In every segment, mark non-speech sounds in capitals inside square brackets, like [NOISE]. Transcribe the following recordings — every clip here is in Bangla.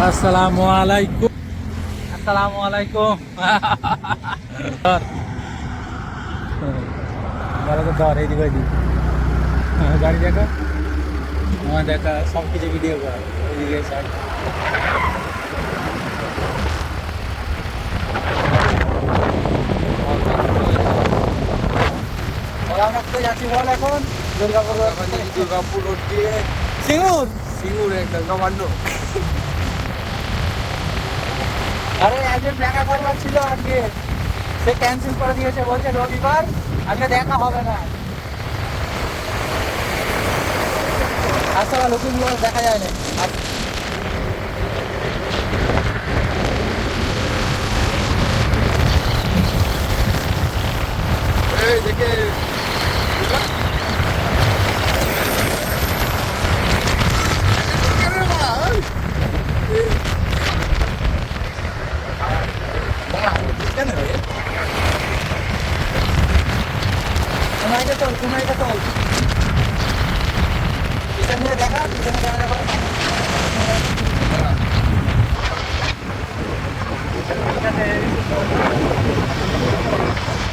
আসসালামু আলাইকুম আসসালামু আলাইকুম ধর তো ধর এইদিকে ওইদিক গাড়ি দেখা আমার দেখা সব কিছু ভিডিও কর এইদিকে সব বল, আমরা কোথায় যাচ্ছি বল এখন দুর্গাপুর দুর্গাপুর রোড দিয়ে সিঙ্গুর সিঙ্গুর একটা নবান্ন আরে, একজন দেখা করবার ছিল আজকে। সে ক্যান্সেল করে দিয়েছে, বলছে রবিবার, আজকে দেখা হবে না। আসতে লোকগুলো দেখা যায় না। দেখে। তোমায় তোল তোমায় তো তোল পিছনে দেখা পিছনে দেখা দেখা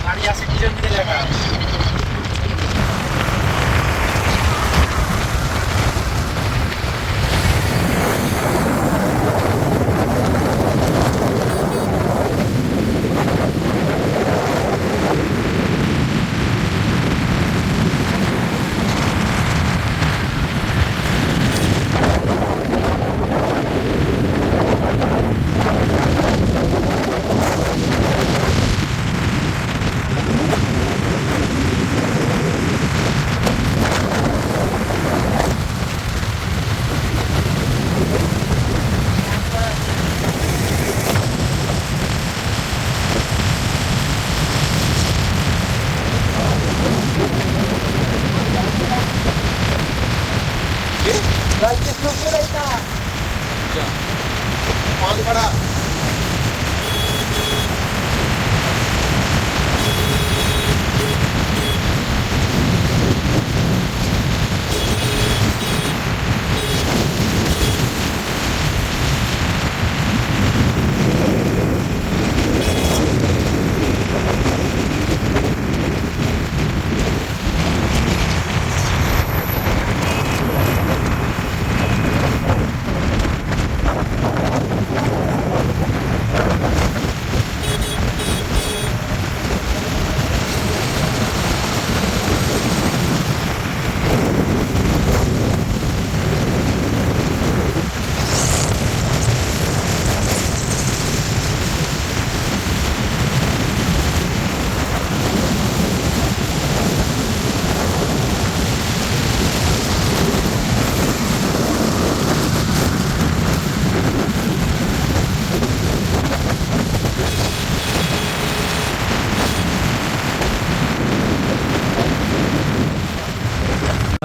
গাড়ি আসে পিছন দিকে দেখা।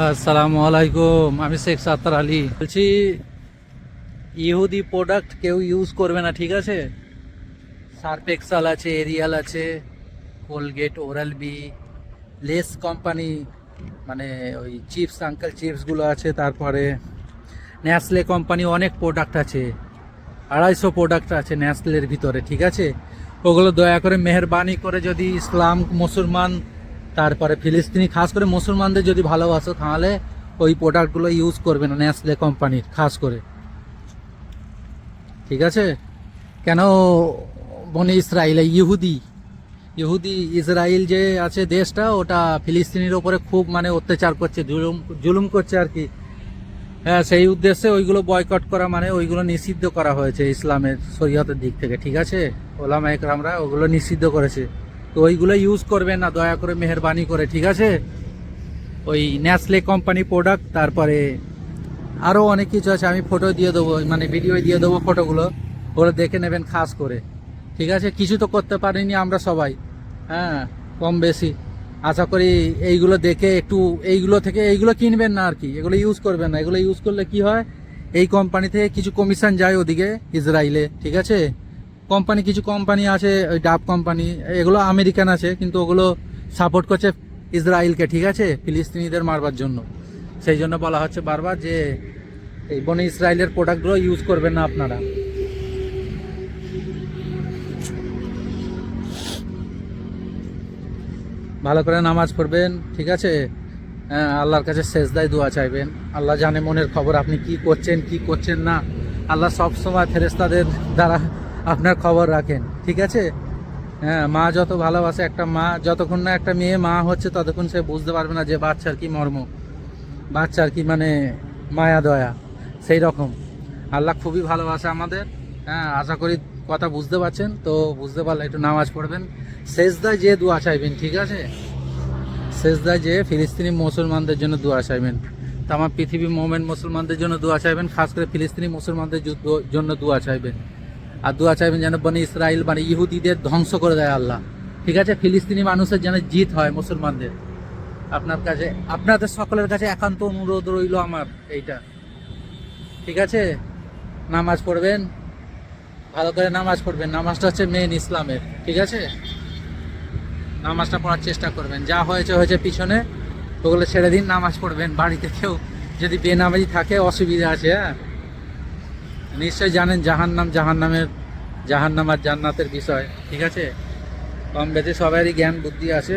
আসসালামু আলাইকুম, আমি শেখ সাত্তার আলী। বলছি, ইহুদি প্রোডাক্ট কেউ ইউজ করবে না, ঠিক আছে? সার্ফ এক্সাল আছে, এরিয়াল আছে, Colgate, Oral B, Lay's company মানে ওই চিপস, আঙ্কেল চিপসগুলো আছে, তারপরে ন্যাসলে কোম্পানি অনেক প্রোডাক্ট আছে। আড়াইশো প্রোডাক্ট আছে ন্যাসলের ভিতরে, ঠিক আছে? ওগুলো দয়া করে মেহরবানি করে যদি ইসলাম, মুসলমান তারপরে ফিলিস্তিনি, খাস করে মুসলমানদের যদি ভালোবাসো, তাহলে ওই প্রোডাক্টগুলো ইউজ করবে না ন্যাসলে কোম্পানির খাস করে। ঠিক আছে? কেন বনে ইসরায়েলে ইহুদি? ইহুদি, ইসরায়েল যে আছে দেশটা, ওটা ফিলিস্তিনির ওপরে খুব মানে অত্যাচার করছে, জুলুম জুলুম করছে আর কি। হ্যাঁ সেই উদ্দেশ্যে ওইগুলো বয়কট করা মানে ওইগুলো নিষিদ্ধ করা হয়েছে ইসলামের শরীয়তের দিক থেকে, ঠিক আছে? ওলামা একরামরা ওগুলো নিষিদ্ধ করেছে। তো ওইগুলো ইউজ করবেন না, দয়া করে মেহরবানি করে, ঠিক আছে? ওই ন্যাসলে কোম্পানি প্রোডাক্ট তারপরে আরও অনেক কিছু আছে, আমি ফটো দিয়ে দেবো মানে ভিডিও দিয়ে দেবো ফটোগুলো ওগুলো দেখে নেবেন খাস করে, ঠিক আছে? কিছু তো করতে পারিনি আমরা সবাই হ্যাঁ কম বেশি। আশা করি এইগুলো দেখে একটু এইগুলো থেকে, এইগুলো কিনবেন না আর কি, এগুলো ইউজ করবেন না। এগুলো ইউজ করলে কি হয়? এই কোম্পানি থেকে কিছু কমিশন যায় ওদিকে ইসরায়েলে ঠিক আছে? কোম্পানি কিছু কোম্পানি আছে ওই ডাব কোম্পানি এগুলো আমেরিকান আছে কিন্তু ওগুলো সাপোর্ট করছে ইসরায়েলকে ঠিক আছে? ফিলিস্তিনিদের মারবার জন্য। সেই জন্য বলা হচ্ছে বারবার যে এই বনে ইসরায়েলের প্রোডাক্টগুলো ইউজ করবেন না আপনারা। ভালো করে নামাজ পড়বেন ঠিক আছে? হ্যাঁ, আল্লাহর কাছে শেষদায় দোয়া চাইবেন। আল্লাহ জানে মনের খবর আপনি কি করছেন কি করছেন না। আল্লাহ সব সময় ফেরেস্তাদের দ্বারা আপনার খবর রাখেন, ঠিক আছে? হ্যাঁ মা যত ভালোবাসে একটা মা, যতক্ষণ না একটা মেয়ে মা হচ্ছে, ততক্ষণ সে বুঝতে পারবে না যে বাচ্চার কি মর্ম, বাচ্চার কি মানে মায়া, দয়া, সেই রকম। আল্লাহ খুবই ভালোবাসে আমাদের হ্যাঁ আশা করি কথা বুঝতে পারছেন, তো বুঝতে পারলে একটু নামাজ পড়বেন। শেষদায় যে দোয়া চাইবেন, ঠিক আছে? শেষদায় যে ফিলিস্তিনি মুসলমানদের জন্য দোয়া চাইবেন। তো আমার পৃথিবী মোমেন মুসলমানদের জন্য দোয়া চাইবেন, খাস করে ফিলিস্তিনি মুসলমানদের জন্য দোয়া চাইবেন। আর দোয়া চাইবেন যেন বনে ইসরায়েল মানে ইহুদিদের ধ্বংস করে দেয় আল্লাহ। ঠিক আছে? ফিলিস্তিনি মানুষের যেন জিত হয় মুসলমানদের। আপনার কাছে, আপনাদের সকলের কাছে একান্ত অনুরোধ রইল আমার এইটা। ঠিক আছে? নামাজ পড়বেন। ভালো করে নামাজ পড়বেন। নামাজটা হচ্ছে মেন ইসলামের। ঠিক আছে? নামাজটা পড়ার চেষ্টা করবেন। যা হয়েছে হয়েছে পিছনে। ওগুলো ছেড়ে দিন, নামাজ পড়বেন। বাড়িতে কেউ যদি বেনামাজি থাকে, অসুবিধা আছে হ্যাঁ? নিশ্চয়ই জানেন জাহান্নাম, জাহান্নামের, জাহান্নাম আর জান্নাতের বিষয়, ঠিক আছে? কম বেশি সবারই জ্ঞান, বুদ্ধি আছে।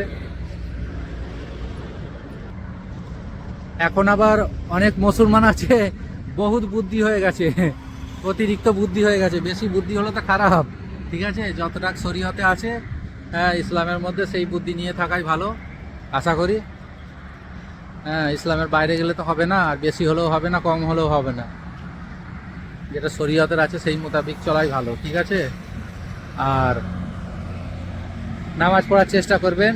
এখন আবার অনেক মুসলমান আছে, বহুত বুদ্ধি হয়ে গেছে, অতিরিক্ত বুদ্ধি হয়ে গেছে, বেশি বুদ্ধি হলে তো খারাপ, ঠিক আছে? যতটা শরীয়তে আছে হ্যাঁ ইসলামের মধ্যে সেই বুদ্ধি নিয়ে থাকাই ভালো, আশা করি। হ্যাঁ ইসলামের বাইরে গেলে তো হবে না, আর বেশি হলেও হবে না, কম হলেও হবে না। যেটা শরীয়তের আছে সেই মোতাবিক চলাই ভালো, ঠিক আছে? আর নামাজ পড়ার চেষ্টা করবেন।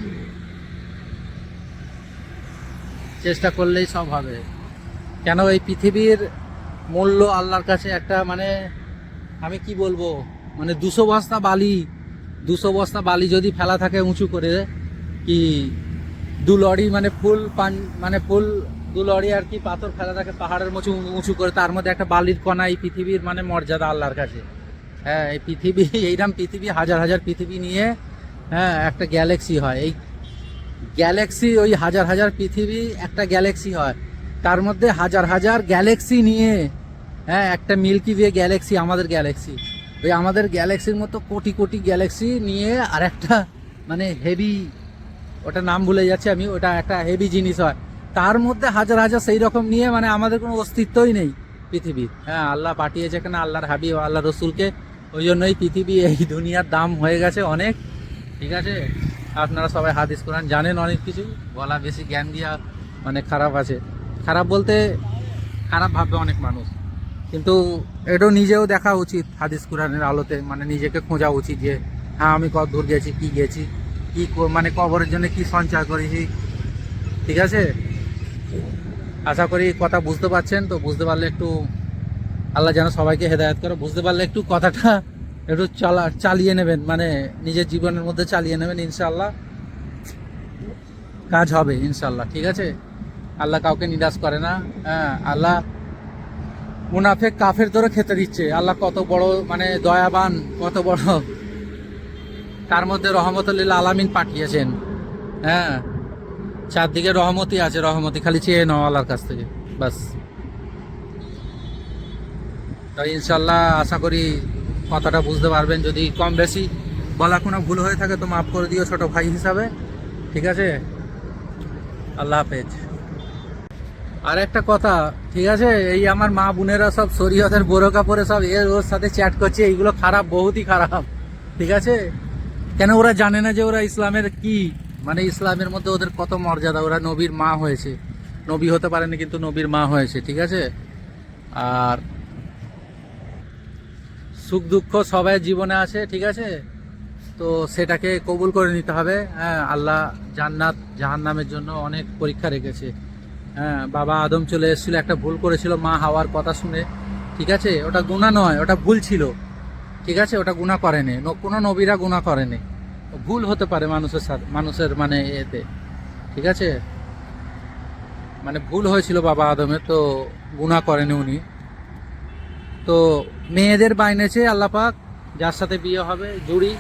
চেষ্টা করলেই সব হবে। কেন এই পৃথিবীর মূল্য আল্লাহর কাছে একটা মানে আমি কি বলব? মানে দুশো বস্তা বালি, দুশো বস্তা বালি যদি ফেলা থাকে উঁচু করে, কি দু লরি মানে ফুল পান মানে ফুল দু লরি আর কি পাথর ফেলা থাকে পাহাড়ের মতো উঁচু করে, তার মধ্যে একটা বালির কণা, এই পৃথিবীর মানে মর্যাদা আল্লাহর কাছে। হ্যাঁ এই পৃথিবী [LAUGHS] এইরকম পৃথিবী, হাজার হাজার পৃথিবী নিয়ে হ্যাঁ একটা গ্যালাক্সি হয়। এই গ্যালাক্সি, ওই হাজার হাজার পৃথিবী একটা গ্যালাক্সি হয়। তার মধ্যে হাজার হাজার গ্যালাক্সি নিয়ে হ্যাঁ একটা মিল্কি ওয়ে গ্যালাক্সি, আমাদের গ্যালাক্সি। ওই আমাদের গ্যালাক্সির মতো কোটি কোটি গ্যালাক্সি নিয়ে আর একটা মানে হেভি ওটা নাম ভুলে যাচ্ছে আমি, ওটা একটা হেভি জিনিস হয়। তার মধ্যে হাজার হাজার সেই রকম নিয়ে মানে আমাদের কোনো অস্তিত্বই নেই পৃথিবীর। হ্যাঁ আল্লাহ পাঠিয়েছে কেন? আল্লাহর হাবিব আল্লাহ রসুলকে। ওই জন্যই পৃথিবী এই দুনিয়ার দাম হয়ে গেছে অনেক। ঠিক আছে? আপনারা সবাই হাদিস কোরআন জানেন অনেক কিছু। বলা বেশি জ্ঞান দিয়া মানে খারাপ আছে। খারাপ বলতে খারাপ ভাববে অনেক মানুষ। কিন্তু এটাও নিজেও দেখা উচিত হাদিস কোরআনের আলোতে। মানে নিজেকে খোঁজা উচিত যে হ্যাঁ আমি কত দূর গেছি, কী গেছি, কো- মানে কবরের জন্য কি সঞ্চয় করেছি। ঠিক আছে? আশা করি কথা বুঝতে পারছেন, তো বুঝতে পারলে একটু আল্লাহ যেন সবাইকে হেদায়ত করে। বুঝতে পারলে একটু কথাটা একটু চালা, চালিয়ে নেবেন মানে নিজের জীবনের মধ্যে চালিয়ে নেবেন ইনশাল্লাহ কাজ হবে ইনশাল্লাহ ঠিক আছে? আল্লাহ কাউকে নিরাশ করে না হ্যাঁ আল্লাহ মুনাফেক কাফের ধরে খেতে দিচ্ছে। আল্লাহ কত বড় মানে দয়াবান, কত বড়। তার মধ্যে রহমতুল্লিল আলামিন পাঠিয়েছেন হ্যাঁ। চারদিকে রহমতি আছে রহমতি খালি চেয়ে নাও আল্লাহর কাছ থেকে, বাস। তো ইনশাল্লাহ আশা করি কথাটা বুঝতে পারবেন। যদি কম বেশি বলা কোনো ভুল হয়ে থাকে তো মাফ করে দিও ছোট ভাই হিসাবে। ঠিক আছে? আল্লাহ হাফেজ। আর একটা কথা, ঠিক আছে? এই আমার মা বোনেরা সব শরীয়তের বড় কাপড়ে সব এর ওর সাথে চ্যাট করছে, এইগুলো খারাপ, বহুতই খারাপ। ঠিক আছে? কেন ওরা জানে না যে ওরা ইসলামের কি মানে ইসলামের মধ্যে ওদের কত মর্যাদা? ওরা নবীর মা হয়েছে। নবী হতে পারেনি, কিন্তু নবীর মা হয়েছে, ঠিক আছে? আর সুখ দুঃখ সবাই জীবনে আছে, ঠিক আছে? তো সেটাকে কবুল করে নিতে হবে। হ্যাঁ আল্লাহ জান্নাত, জাহান্নামের জন্য অনেক পরীক্ষা রেখেছে। হ্যাঁ বাবা আদম চলে এসেছিল, একটা ভুল করেছিল মা হাওয়ার কথা শুনে, ঠিক আছে? ওটা গুণা নয়, ওটা ভুল ছিল। ঠিক আছে? ওটা গুণা করেনি। কোনো নবীরা গুণা করেনি। ভুল হতে পারে মানুষের সাথে, মানুষের মানে এতে। ঠিক আছে? মানে ভুল হয়েছিল বাবা আদমের, তো গুণা করেনি উনি। তো মেয়েদের বাইনেছে আল্লাপাক যার সাথে বিয়ে হবে, জুড়ি,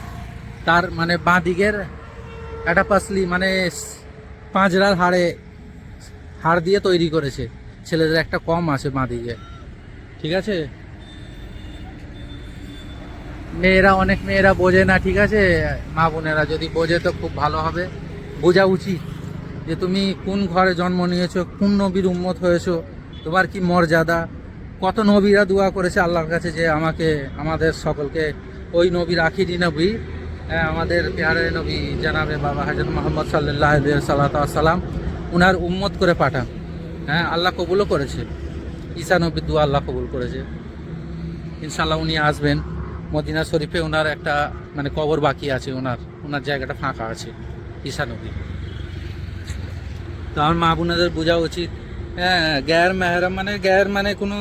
তার মানে বাঁ দিকের একটা পাসলি মানে পাঁচরার হাড়ে, হাড় দিয়ে তৈরি করেছে। ছেলেদের একটা কম আছে বাঁ দিকে। ঠিক আছে? মেয়েরা অনেক মেয়েরা বোঝে না ঠিক আছে? মা বোনেরা যদি বোঝে তো খুব ভালো হবে। বোঝা উচিত যে তুমি কোন ঘরে জন্ম নিয়েছো কোন নবীর উম্মত হয়েছো তোমার কি মর্যাদা? কত নবীরা দোয়া করেছে আল্লাহর কাছে যে আমাকে আমাদের সকলকে ওই নবীর আখিরি নবী। হ্যাঁ, আমাদের পেয়ারে নবী জানাবে বাবা হাজর মোহাম্মদ সাল্লাহ সাল্লাম উনার উম্মত করে পাঠান। হ্যাঁ আল্লাহ কবুলও করেছে। ঈসা নবীর দোয়া আল্লাহ কবুল করেছে। ইনশাল্লাহ উনি আসবেন। মদিনা শরীফে ওনার একটা মানে কবর বাকি আছে, ওনার ওনার জায়গাটা ফাঁকা আছে, ঈশা নবী তো আমার মা বোনেদের বোঝা উচিত। হ্যাঁ গ্যার মেহরাম মানে গ্যার মানে কোনো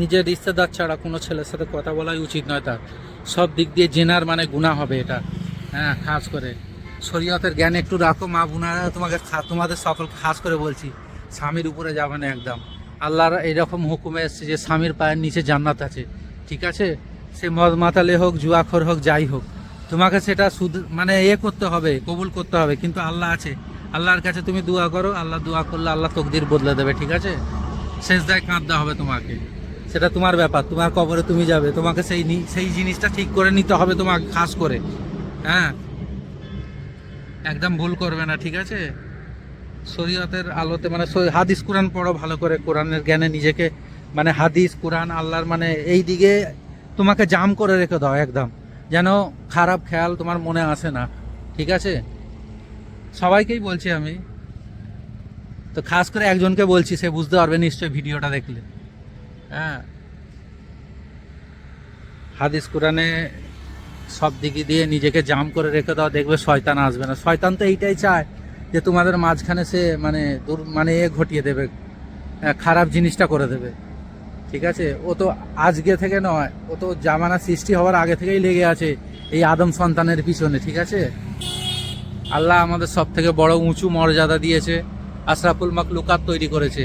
নিজের রিশ্তেদার ছাড়া কোনো ছেলের সাথে কথা বলাই উচিত নয় তার। সব দিক দিয়ে জেনার মানে গুণা হবে এটা। হ্যাঁ খাস করে। শরীয়তের জ্ঞান একটু রাখো, মা বোনারা তোমাকে তোমাদের সকল খাস করে বলছি, স্বামীর উপরে যাবে না একদম। আল্লাহর এইরকম হুকুমে এসছে যে স্বামীর পায়ের নিচে জান্নাত আছে। ঠিক আছে? সে মদ মাতালে হোক, জুয়াখর হোক, যাই হোক, তোমাকে সেটা শুধ মানে এ করতে হবে, কবুল করতে হবে, কিন্তু আল্লাহ আছে। আল্লাহর কাছে তুমি দোয়া করো, আল্লাহ দোয়া করলে আল্লাহ তকদির বদলে দেবে, ঠিক আছে? শেষ দায় কাঁদতে হবে তোমাকে। সেটা তোমার ব্যাপার, তোমার কবরে তুমি যাবে, তোমাকে সেই সেই জিনিসটা ঠিক করে নিতে হবে তোমাকে, খাস করে। হ্যাঁ? একদম ভুল করবে না, ঠিক আছে? শরীয়তের আলোতে মানে হাদিস কোরআন পড়ো ভালো করে, কোরআনের জ্ঞানে নিজেকে মানে হাদিস, কোরআন, আল্লাহর মানে এই দিকে তোমাকে জাম করে রেখে দাও একদম। যেন খারাপ খেয়াল তোমার মনে আসে না। ঠিক আছে? সবাইকেই বলছি আমি। তো খাস করে একজনকে বলছি, সে বুঝতে পারবে নিশ্চয়ই ভিডিওটা দেখলে। হ্যাঁ। হাদিস কোরআনে সব দিকে দিয়ে নিজেকে জাম করে রেখে দাও, দেখবে শয়তান আসবে না। শয়তান তো এইটাই চায় যে তোমাদের মাঝখানে সে মানে দূর মানে এ ঘটিয়ে দেবে খারাপ জিনিসটা করে দেবে। ঠিক আছে? ও তো আজকে থেকে নয়, ও তো জামানা সৃষ্টি হওয়ার আগে থেকেই লেগে আছে এই আদম সন্তানের পিছনে, ঠিক আছে? আল্লাহ আমাদের সব থেকে বড় উঁচু মর্যাদা দিয়েছে, আশরাফুল মকলুকাত তৈরি করেছে।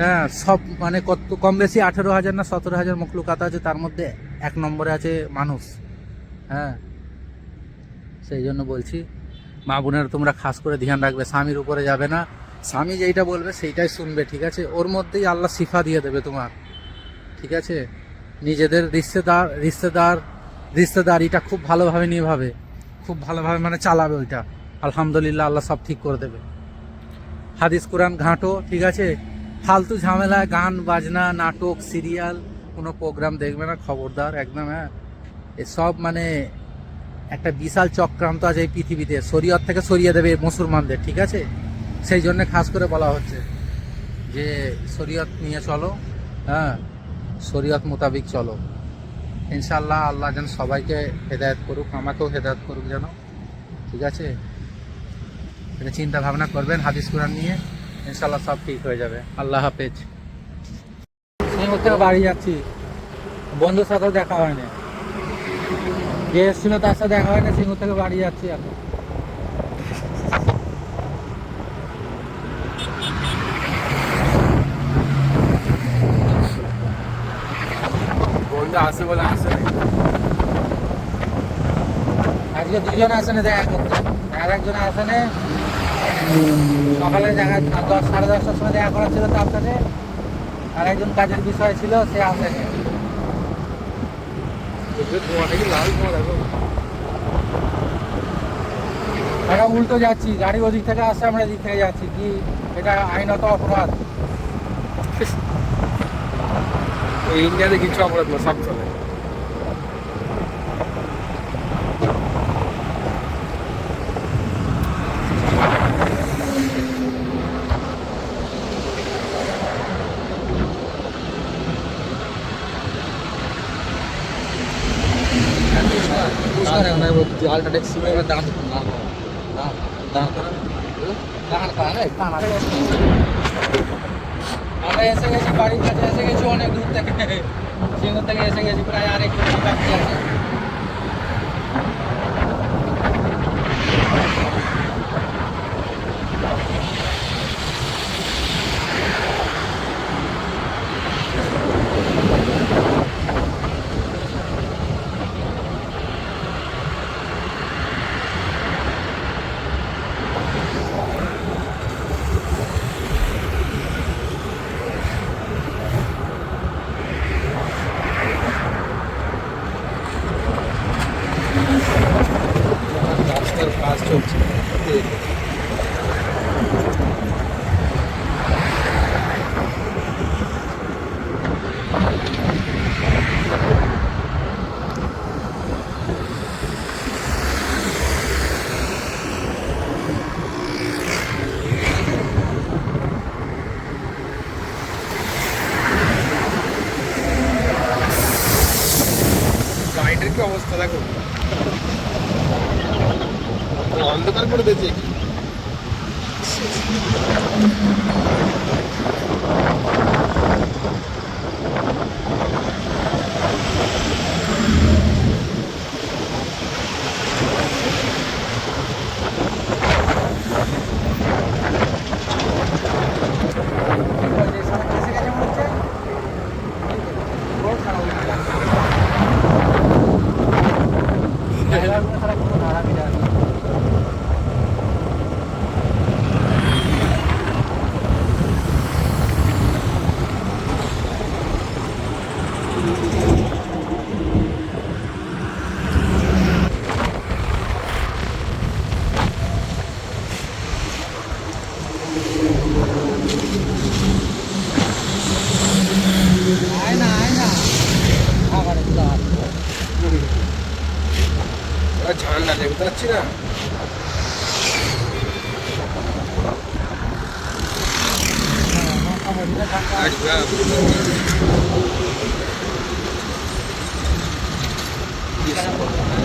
হ্যাঁ সব মানে কত, কম বেশি আঠেরো হাজার না সতেরো হাজার মখলুকাত আছে, তার মধ্যে এক নম্বরে আছে মানুষ। হ্যাঁ সেই জন্য বলছি, মা বোনের তোমরা খাস করে ধ্যান রাখবে, স্বামীর উপরে যাবে না। স্বামী যেইটা বলবে সেইটাই শুনবে, ঠিক আছে? ওর মধ্যেই আল্লাহ শিফা দিয়ে দেবে তোমার। ঠিক আছে? নিজেদের রিশ্তেদার রিশ্তেদার রিশ্তেদারিটা খুব ভালোভাবে নিভাবে খুব ভালোভাবে মানে চালাবে ওইটা। আলহামদুলিল্লাহ আল্লাহ সব ঠিক করে দেবে। হাদিস কোরআন ঘাঁটো, ঠিক আছে? ফালতু ঝামেলায় গান, বাজনা, নাটক, সিরিয়াল, কোনো প্রোগ্রাম দেখবে না, খবরদার, একদম হ্যাঁ? এসব মানে একটা বিশাল চক্রান্ত আছে এই পৃথিবীতে। শরীয়ত থেকে সরিয়ে দেবে মুসলমানদের, ঠিক আছে? সেই জন্য খাস করে বলা হচ্ছে যে শরীয়ত নিয়ে চলো হ্যাঁ? শরীয়ত মোতাবিক চলো। ইনশাল্লাহ আল্লাহ যেন সবাইকে হেদায়ত করুক, আমাকেও হেদায়ত করুক যেন। ঠিক আছে? চিন্তা ভাবনা করবেন হাদিস কোরআন নিয়ে। ইনশাল্লাহ সব ঠিক হয়ে যাবে। আল্লাহ হাফেজ। বাড়ি যাচ্ছি। বন্ধুর সাথেও দেখা হয়নি। যে এসেছিল তার সাথে দেখা হয়নি সিঙ্গুর থেকে বাড়ি যাচ্ছি এখন। বন্ধু আসে বলে আসে আজকে দুজন আসেনে দেখা করতে। আর একজন আসেনে সকালে দেখা দশ সাড়ে দশটার সময় দেখা করা ছিল তার সাথে। আর একজন কাজের বিষয় ছিল সে আসেনি। আমরা উল্টো যাচ্ছি গাড়ি ওদিক থেকে আসছে আমরা এদিক থেকে যাচ্ছি। কি এটা আইনত অপরাধ? এই ইন্ডিয়াতে কিছু অপরাধ না সব চলে দাঁত আমরা এসে গেছি, বাড়ির কাছে এসে গেছি, অনেক দূর থেকে। সিঙ্গুর থেকে এসে গেছি, প্রায় আরেক বাকি আছে। লাইটের কি অবস্থা দেখো? অন্ধকার করে দিয়েছে। Thank না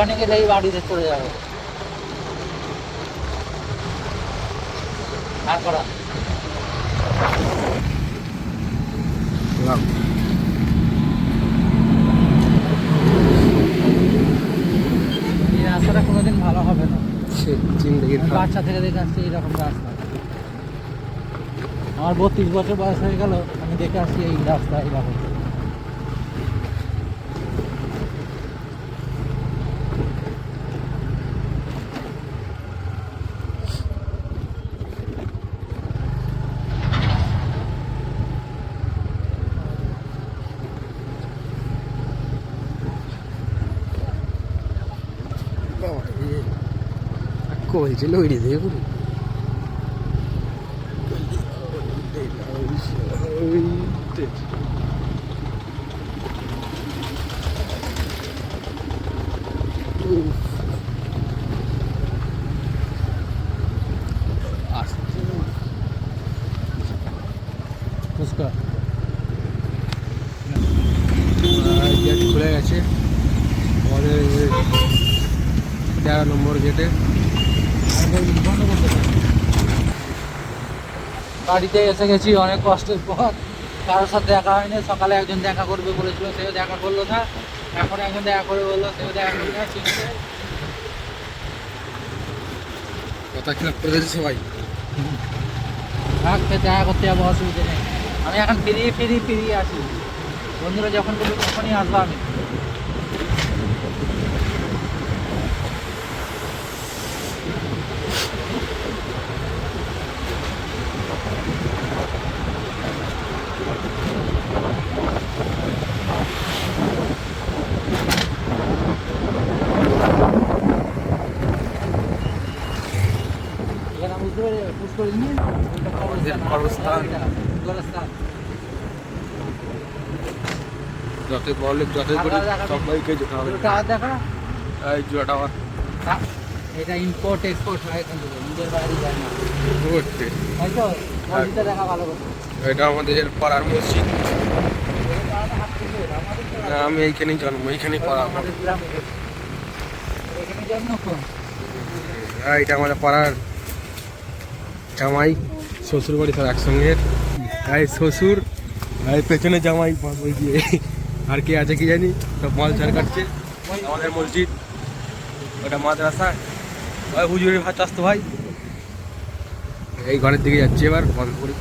একটুখানি গেলেই বাড়িতে চলে যাব। আর করা। রাস্তাটা কোনোদিন ভালো হবে না। বাচ্চা থেকে দেখে আসছি এইরকম রাস্তা। আমার বত্রিশ বছর বয়স হয়ে গেল আমি দেখে আসছি এই রাস্তা এইরকম কইছিল ওই দিয়ে পুরো ফুচকা গেট খুলে গেছে। আমাদের তেরো নম্বর গেটে বন্ধ করতে পারি। বাড়িতে এসে গেছি অনেক কষ্টের পর কারোর সাথে দেখা হয়নি সকালে একজন দেখা করবে বলেছিল সেও দেখা করল না। এখন একজন দেখা করে বলল সেও দেখা করল না চিনছে কথা খিলাপ করে দিয়েছে সবাই থাকতে দেখা করতে যাব অসুবিধা নেই। আমি এখন ফিরি ফিরি ফিরি আছি বন্ধুরা যখন বলবে তখনই আসব আমি এখানে বুঝতে পারি পুষ করে নিয়ে কবরস্থান। কবরস্থান যতই বড় লোক যতই করি সবাইকে যেতে হবে দেখা? এই জোড়া টাওয়ার। টা- এটা ইম্পোর্ট এক্সপোর্ট হয় এখান থেকে নিজের বাইরে যায় না। মসজিদটা দেখা ভালো কথা এটা আমাদের পাড়ার মসজিদ। না, আমি এইখানেই জন্ম এইখানেই পড়া আমার। আর এটা আমাদের পাড়ার জামাই শ্বশুর বাড়ি সব একসঙ্গে। আর শ্বশুর আর পেছনে জামাই দিয়ে। আর কে আছে কি জানি? সব মাল ছাড় কাটছে। আমাদের মসজিদ, ওটা মাদ্রাসা। ওই হুজুরের ভাত আসতো ভাই। এই ঘরের দিকে যাচ্ছি এবার, বন্ধ করি।